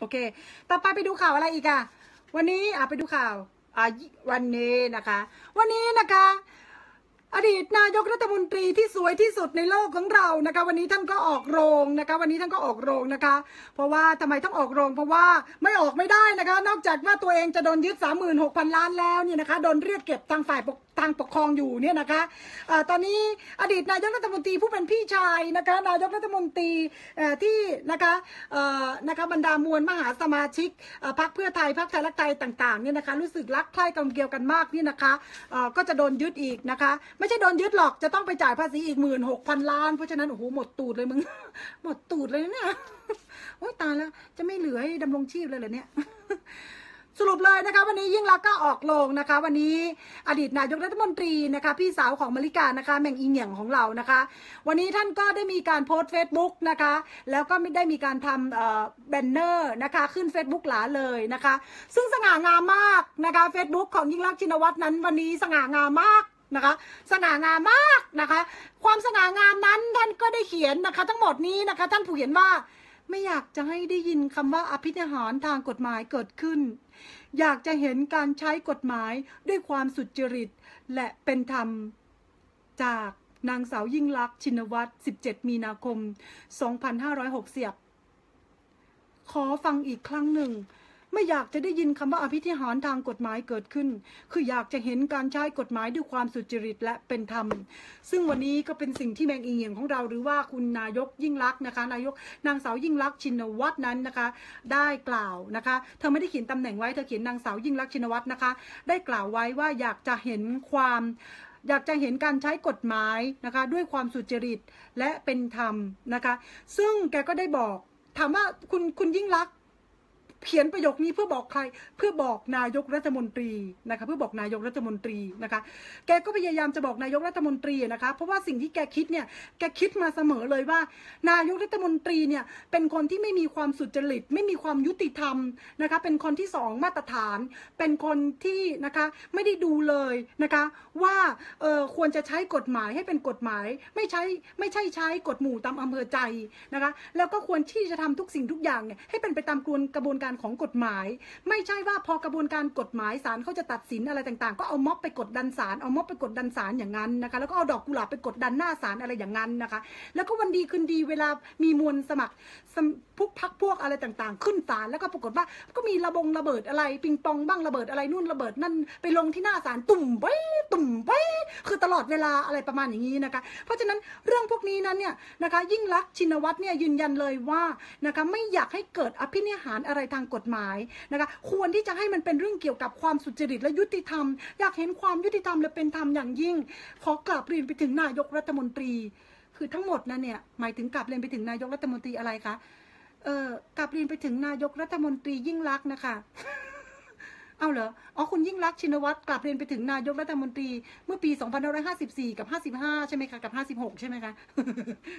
โอเค ต่อไปไปดูข่าวอะไรอีกอะวันนี้อะไปดูข่าวอะวันนี้นะคะ วันนี้นะคะ อดีตนายกรัฐมนตรีที่สวยที่สุดในโลกของเรานะคะ วันนี้ท่านก็ออกโรงนะคะ วันนี้ท่านก็ออกโรงนะคะ เพราะว่าทำไมต้องออกโรง เพราะว่าไม่ออกไม่ได้นะคะ นอกจากว่าตัวเองจะโดนยึด36,000ล้านแล้วเนี่ยนะคะโดนเรียกเก็บทางฝ่ายปก ทางปกครองอยู่เนี่ยนะคะอตอนนี้อดีตนายกรัฐมนตรีผู้เป็นพี่ชายนะคะนายกรัฐมนตรีที่นะคะนะคะบรรดามวลมหาสมาชิกพรรคเพื่อไทยพรรคไทยรักไทยต่างๆเนี่ยนะคะรู้สึกรักใคร่กลมเกลียวกันมากนี่นะคะก็จะโดนยึดอีกนะคะ ไม่ใช่โดนยึดหรอกจะต้องไปจ่ายภาษีอีกหมื่นหกพันล้านเพราะฉะนั้นโอ้โหหมดตูดเลยมึงหมดตูดเลยนะเนี่ยโอ้ยตายแล้วจะไม่เหลือให้ดำรงชีพเลยเหรอเนี่ย สรุปเลยนะคะ วันนี้ยิ่งรักก็ออกโรงนะคะ วันนี้อดีตนายกรัฐมนตรีนะคะ พี่สาวของมาริกานะคะ แมงอีเหงี่ยงของเรานะคะ วันนี้ท่านก็ได้มีการโพสต์เฟซบุ๊กนะคะ แล้วก็ไม่ได้มีการทำเอ่อแบนเนอร์นะคะ ขึ้น Facebook หลาเลยนะคะ ซึ่งสง่างามมากนะคะ Facebook ของยิ่งรักชินวัตรนั้น วันนี้สง่างามมากนะคะสง่างามมากนะคะ ความสง่างามนั้นท่านก็ได้เขียนนะคะ ทั้งหมดนี้นะคะ ท่านผู้เขียนว่า ไม่อยากจะให้ได้ยินคำว่าอภินิหารทางกฎหมายเกิดขึ้น อยากจะเห็นการใช้กฎหมายด้วยความสุจริต และเป็นธรรม จากนางสาวยิ่งลักษณ์ชินวัตร 17 มีนาคม 2560ขอฟังอีกครั้งหนึ่ง ไม่อยากจะได้ยินคำว่าอภิธิหารทางกฎหมายเกิดขึ้น คืออยากจะเห็นการใช้กฎหมายด้วยความสุจริตและเป็นธรรม ซึ่งวันนี้ก็เป็นสิ่งที่แมงอีเหียงของเราหรือว่าคุณนายกยิ่งลักษณ์นะคะนายกนางสาวยิ่งลักษณ์ชินวัตรนั้นนะคะ ได้กล่าวนะคะเธอไม่ได้เขียนตำแหน่งไว้เธอเขียนนางสาวยิ่งลักษณ์ชินวัตรนะคะ ได้กล่าวไว้ว่าอยากจะเห็นความอยากจะเห็นการใช้กฎหมายนะคะด้วยความสุจริตและเป็นธรรมนะคะ ซึ่งแกก็ได้บอกถามว่าคุณคุณยิ่งลักษณ์ เขียนประโยคนี้เพื่อบอกใคร เพื่อบอกนายกรัฐมนตรีนะคะ เพื่อบอกนายกรัฐมนตรีนะคะ แกก็พยายามจะบอกนายกรัฐมนตรีนะคะ เพราะว่าสิ่งที่แกคิดเนี่ย แกคิดมาเสมอเลยว่า นายกรัฐมนตรีเนี่ย เป็นคนที่ไม่มีความสุจริต ไม่มีความยุติธรรมนะคะ เป็นคนที่สองมาตรฐาน เป็นคนที่นะคะไม่ได้ดูเลยนะคะ ว่าเออควรจะใช้กฎหมายให้เป็นกฎหมาย ไม่ใช้ไม่ใช่ใช้กฎหมู่ตามอำเภอใจนะคะ แล้วก็ควรที่จะทำทุกสิ่งทุกอย่างเนี่ยให้เป็นไปตามกระบวนกระบวนการของกฎหมาย ไม่ใช่ว่าพอกระบวนการกฎหมายศาลเขาจะตัดสินอะไรต่างๆ ก็เอาม็อบไปกดดันศาลเอาม็อบไปกดดันศาลอย่างนั้นนะคะแล้วก็เอาดอกกุหลาบไปกดดันหน้าศาลอะไรอย่างนั้นนะคะ แล้วก็วันดีคืนดีเวลามีมวลสมัครพวกพักพวกอะไรต่างๆ ขึ้นศาลแล้วก็ปรากฏว่าก็มีระบงระเบิดอะไร ปิงปองบ้างระเบิดอะไรนู่นระเบิดนั่นไปลงที่หน้าศาลตุ่มไว้ตุ่มไว้คือตลอดเวลาอะไรประมาณอย่างนี้นะคะ เพราะฉะนั้นเรื่องพวกนี้นั้นเนี่ยนะคะ ยิ่งรักชินวัตรเนี่ยยืนยันเลยว่านะคะไม่อยากให้เกิดอภินิหารอะไรทางกฎหมายนะคะควรที่จะให้มันเป็นเรื่องเกี่ยวกับความสุจริตและยุติธรรม อยากเห็นความยุติธรรมและเป็นธรรมอย่างยิ่ง ขอกราบเรียนไปถึงนายกรัฐมนตรี คือทั้งหมดนั้นเนี่ยหมายถึงกราบเรียนไปถึงนายกรัฐมนตรีอะไรคะเออกราบเรียนไปถึงนายกรัฐมนตรียิ่งรักษณ์นะคะเอาเหรอ อ๋อ คุณยิ่งรักษณ์ชินวัตรกลับเรียนไปถึงนายกรัฐมนตรี เมื่อปี 2554 กับ 55 ใช่ไหมคะ กับ 56 ใช่ไหมคะ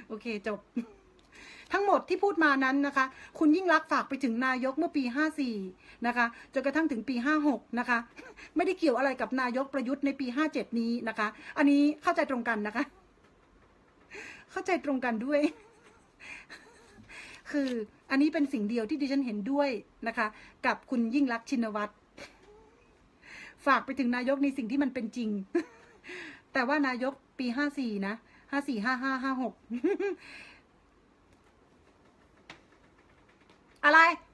โอเค จบ ทั้งหมดที่พูดมานั้นนะคะ คุณยิ่งรักฝากไปถึงนายกเมื่อปี 54 นะคะจนกระทั่งถึงปี 56 นะคะ ไม่ได้เกี่ยวอะไรกับนายกประยุทธ์ในปี 57 นี้นะคะ อันนี้เข้าใจตรงกันนะคะ เข้าใจตรงกันด้วย คืออันนี้เป็นสิ่งเดียวที่ดิฉันเห็นด้วยนะคะ กับคุณยิ่งรักชินวัตรฝากไปถึงนายกในสิ่งที่มันเป็นจริง แต่ว่านายกปี 54 นะ 54 55 56阿、啊、来